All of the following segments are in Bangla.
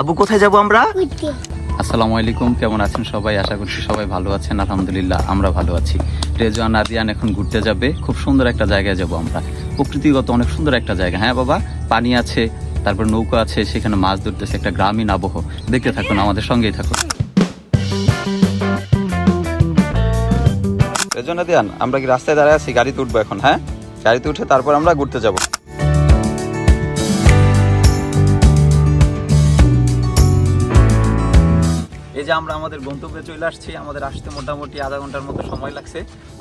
আবু কোথায় যাব আমরা? আসসালামু আলাইকুম কেমন আছেন সবাই? আশা করছি সবাই ভালো আছেন। আলহামদুলিল্লাহ আমরা ভালো আছি। রেজওয়ান আদিয়ান এখন ঘুরতে যাবে। খুব সুন্দর একটা জায়গায় যাব আমরা। প্রকৃতিগত অনেক সুন্দর একটা জায়গা। হ্যাঁ বাবা পানি আছে তারপর নৌকা আছে সেখানে মাছ ধরতেছে একটা গ্রামীণ আবহ। দেখতে থাকুন আমাদের সঙ্গেই থাকুন। রেজওয়ান আদিয়ান আমরা কি রাস্তায় দাঁড়ায় আছি? গাড়িতে উঠবো এখন হ্যাঁ? গাড়িতে উঠে তারপর আমরা ঘুরতে যাব। এই যে আমরা আমাদের গন্তব্যে চলে আসছি, আমাদের আসতে মোটামুটি আধা ঘণ্টার মতো সময় লাগছে।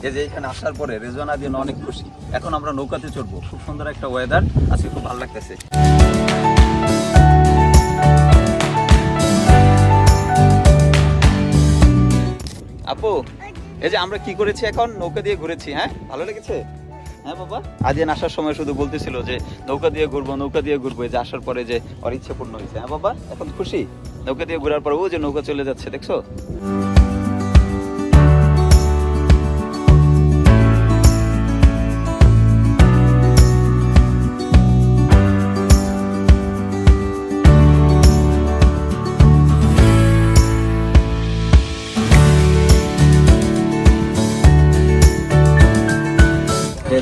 এই যে এখানে আসার পরে রেজওয়ানা দিয়ে অনেক খুশি। এখন আমরা নৌকাতে চড়বো। খুব সুন্দর একটা ওয়েদার আজকে খুব ভালো লাগতেছে। আপু, এই যে আমরা কি করেছি এখন? নৌকা দিয়ে ঘুরেছি হ্যাঁ? ভালো লেগেছে? হ্যাঁ বাবা। আদিয়ান আসার সময় শুধু বলতেছিল যে, নৌকা দিয়ে ঘুরবো, নৌকা দিয়ে ঘুরবো। যে আসার পরে যে ওর ইচ্ছে পূর্ণ হয়েছে। হ্যাঁ বাবা, এখন খুশি? নৌকা দিয়ে ঘোরার পর ও যে নৌকা চলে যাচ্ছে, দেখছ?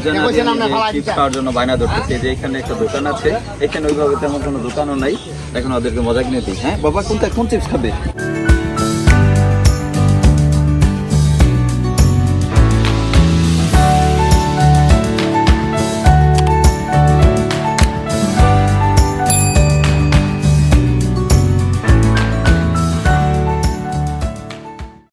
চিপস খাওয়ার জন্য বায়না ধরতেছে যে এখানে একটা দোকান আছে এখানে ওইভাবে তেমন কোনো দোকানও নাই। এখন ওদেরকে মজা কিনে দিই হ্যাঁ? বাবা কোনটা কোন চিপস খাবে?